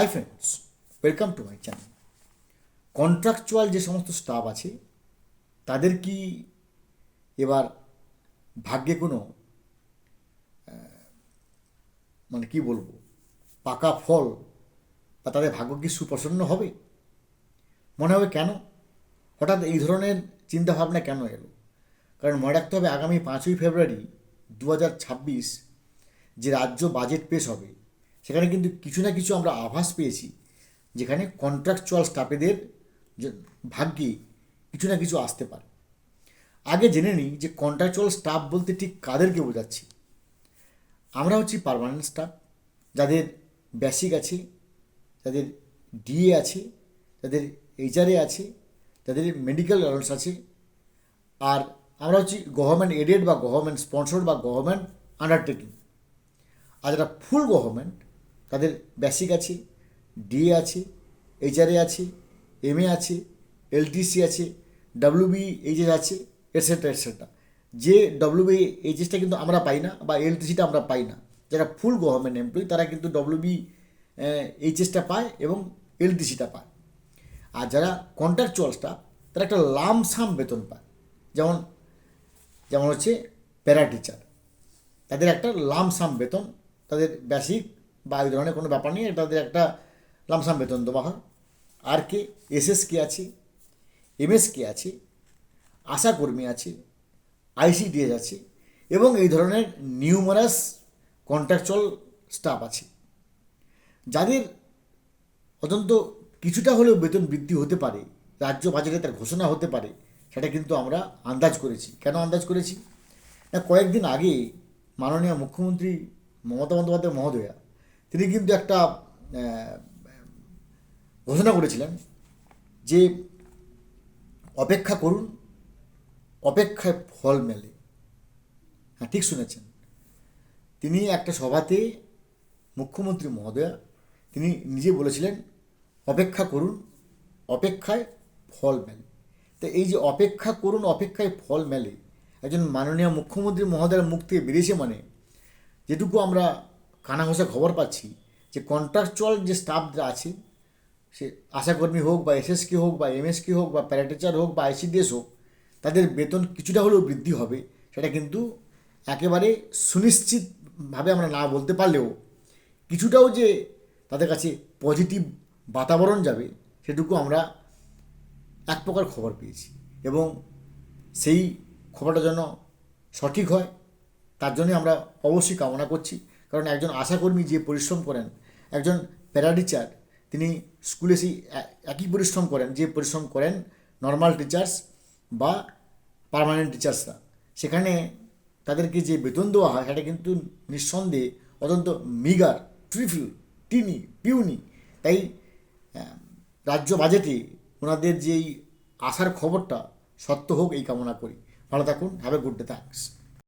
Hi friends welcome to my channel contractual যে সমস্ত staff আছে, তাদের কি এবার ভাগ্যে কোনো মানে কি বলব, পাকা ফল বা তাদের ভাগ্য কি সুপ্রসন্ন হবে? মনে হবে কেন? হঠাৎ এই ধরনের চিন্তাভাবনা কেন এলো? কারণ মনে রাখতে হবে আগামী পাঁচই ফেব্রুয়ারি দু হাজার ছাব্বিশ যে রাজ্য বাজেট পেশ হবে সেখানে কিন্তু কিছু না কিছু আমরা আভাস পেয়েছি। যেখানে কন্ট্রাকচুয়াল স্টাফেদের ভাগ্যে কিছু না কিছু আসতে পারে। আগে জেনে নিই যে কন্ট্রাকচুয়াল স্টাফ বলতে ঠিক কাদেরকে বোঝাচ্ছি। আমরা হচ্ছি পার্মানেন্ট স্টাফ যাদের বেসিক আছে, যাদের ডিএ আছে, যাদের এইচআরএ আছে, যাদের মেডিকেল অ্যালাউন্স আছে, আর আমরা হচ্ছি গভর্নমেন্ট এডেড বা গভর্নমেন্ট স্পন্সর্ড বা গভর্নমেন্ট আন্ডারটেকিং আর যারা ফুল গভর্নমেন্ট তাদের বেসিক আছে ডিএ আছে এইচআরএ আছে এমএ আছে এলটিসি আছে ডাব্লিউবি এইচএস আছে এটসেট্রা এটসেট্রা যে ডাব্লিউবি এইচএসটা কিন্তু আমরা পাই না বা এলটিসিটা আমরা পাই না। যারা ফুল গভর্নমেন্ট এমপ্লয়ি তারা কিন্তু ডব্লিউবি এইচএসটা পায় এবং এলটিসিটা পায়। আর যারা কন্ট্রাকচুয়াল স্টাফ তারা একটা লামসাম বেতন পায়। যেমন যেমন হচ্ছে প্যারা টিচার তাদের একটা লামসাম বেতন, তাদের বেসিক বা এই ধরনের কোনো ব্যাপার নেই তাদের একটা লামসাম বেতন দেওয়া হয়। আর কে, এসএস কে আছে, এমএস কে আছে আশাকর্মী আছে, আইসিডিএস আছে এবং এই ধরনের নিউমারাস কন্ট্রাকচুয়াল স্টাফ আছে। যাদের অত্যন্ত কিছুটা হলেও বেতন বৃদ্ধি হতে পারে, রাজ্য বাজেটে তার ঘোষণা হতে পারে, সেটা কিন্তু আমরা আন্দাজ করেছি। কেন আন্দাজ করেছি? না, কয়েকদিন আগে মাননীয় মুখ্যমন্ত্রী মমতা বন্দ্যোপাধ্যায় মহোদয়া তিনি কিন্তু একটা ঘোষণা করেছিলেন যে অপেক্ষা করুন, অপেক্ষায় ফল মেলে। হ্যাঁ ঠিক শুনেছেন। তিনি একটা সভাতে মুখ্যমন্ত্রী মহোদয়া, তিনি নিজে বলেছিলেন, অপেক্ষা করুন, অপেক্ষায় ফল মেলে। তো এই যে অপেক্ষা করুন, অপেক্ষায় ফল মেলে, একজন মাননীয় মুখ্যমন্ত্রী মহোদয়ের মুখ থেকে বেরিয়েছে মানে যেটুকু আমরা কানা ঘষা খবর পাচ্ছি যে কন্ট্রাকচুয়াল যে স্টাফরা আছে, সে আশাকর্মী হোক বা এসএসকে হোক বা এমএসকে হোক বা প্যারাটিচার হোক বা আইসিডিএস হোক, তাদের বেতন কিছুটা হলেও বৃদ্ধি হবে। সেটা কিন্তু একেবারে সুনিশ্চিতভাবে আমরা না বলতে পারলেও কিছুটাও যে তাদের কাছে পজিটিভ বাতাবরণ যাবে, সেটুকু আমরা এক প্রকার খবর পেয়েছি। এবং সেই খবরটা যেন সঠিক হয়, তার জন্যই আমরা অবশ্যই কামনা করছি। কারণ একজন আশাকর্মী যে পরিশ্রম করেন, একজন প্যারাটিচার, তিনি স্কুলে সেই একই পরিশ্রম করেন, যে পরিশ্রম করেন নর্মাল টিচার্স বা পার্মানেন্ট টিচার্সরা সেখানে তাদেরকে যে বেতন দেওয়া হয়, সেটা কিন্তু নিঃসন্দেহে অত্যন্ত মিগার ট্রিফিউ টিনি পিউনি তাই রাজ্য বাজেটে ওনাদের যেই আসার খবরটা, সত্য হোক এই কামনা করি। ভালো থাকুন have a good day thanks